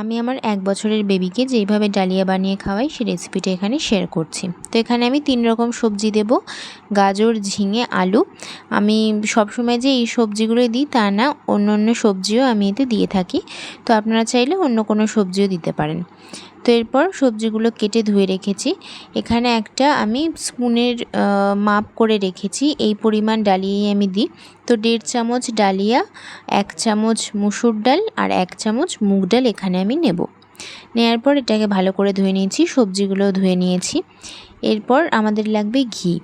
আমি আমার এক বছরের বেবিকে যেইভাবে ডালিয়া বানিয়ে খাওয়াই সেই রেসিপিটা এখানে শেয়ার করছি। তো এখানে আমি তিন রকম সবজি দেব। গাজর, ঝিঙে, আলু। আমি সবসময় যে এই সবজিগুলো দিই, তা না, অন্য অন্য সবজিও আমি এতে দিয়ে থাকি। তো আপনারা চাইলে অন্য কোনো সবজিও দিতে পারেন। তো এরপর সবজিগুলো কেটে ধুয়ে রেখেছি। এখানে একটা আমি স্পুনের মাপ করে রেখেছি। এই পরিমাণ ডালিয়াই আমি দিই। তো দেড় চামচ ডালিয়া, এক চামচ মুসুর ডাল আর এক চামচ মুগ ডাল এখানে নেব। নেয়ার পর এটাকে ভালো করে ধুয়ে নিয়েছি সবজিগুলো ধুয়ে নিয়েছি। এরপর আমাদের লাগবে ঘি।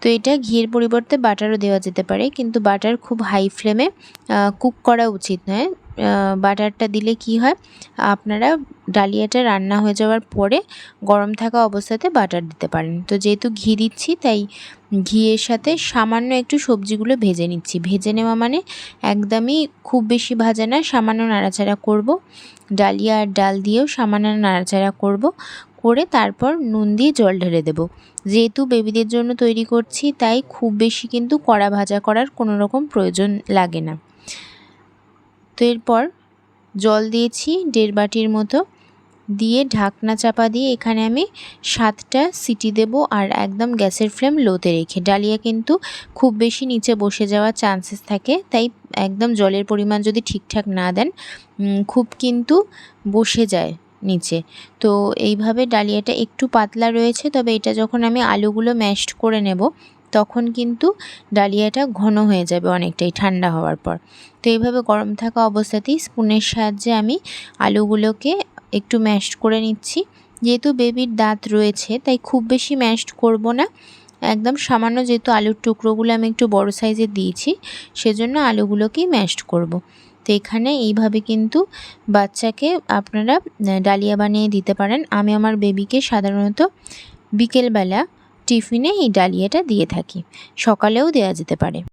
তো এটা ঘিয়ের পরিবর্তে বাটারও দেওয়া যেতে পারে, কিন্তু বাটার খুব হাই ফ্লেমে কুক করা উচিত নয়। বাটারটা দিলে কি হয়, আপনারা ডালিয়াটা রান্না হয়ে যাওয়ার পরে গরম থাকা অবস্থাতে বাটার দিতে পারেন। তো যেহেতু ঘি দিচ্ছি, তাই ঘিয়ের সাথে সামান্য একটু সবজিগুলো ভেজে নিচ্ছি। ভেজে নেওয়া মানে একদমই খুব বেশি ভাজা না, সামান্য নাড়াচাড়া করব। ডালিয়া আর ডাল দিয়েও সামান্য নাড়াচাড়া করব। করে তারপর নুন দিয়ে জল ঢেলে দেবো। যেহেতু বেবিদের জন্য তৈরি করছি, তাই খুব বেশি কিন্তু কড়া ভাজা করার কোনো রকম প্রয়োজন লাগে না। তো এরপর জল দিয়েছি দেড় বাটির মতো। দিয়ে ঢাকনা চাপা দিয়ে এখানে আমি সাতটা সিটি দেব আর একদম গ্যাসের ফ্লেম লোতে রেখে। ডালিয়া কিন্তু খুব বেশি নিচে বসে যাওয়ার চান্সেস থাকে, তাই একদম জলের পরিমাণ যদি ঠিকঠাক না দেন খুব কিন্তু বসে যায়। নিচে। তো এইভাবে ডালিয়াটা একটু পাতলা রয়েছে, তবে এটা যখন আমি আলুগুলো ম্যাশড করে নেব, তখন কিন্তু ডালিয়াটা ঘন হয়ে যাবে অনেকটাই ঠান্ডা হওয়ার পর। তো এইভাবে গরম থাকা অবস্থাতেই স্পুনের সাহায্যে আমি আলুগুলোকে একটু ম্যাশড করে নিচ্ছি। যেহেতু বেবির দাঁত রয়েছে, তাই খুব বেশি ম্যাশড করব না। একদম সামান্য যেহেতু আলুর টুকরোগুলো আমি একটু বড় সাইজে দিয়েছি, সেজন্য আলুগুলোকেই ম্যাশড করব। তো এখানে এইভাবে কিন্তু বাচ্চাকে আপনারা ডালিয়া বানিয়ে দিতে পারেন। আমি আমার বেবিকে সাধারণত বিকেলবেলা টিফিনে এই ডালিয়াটা দিয়ে থাকি। সকালেও দেওয়া যেতে পারে।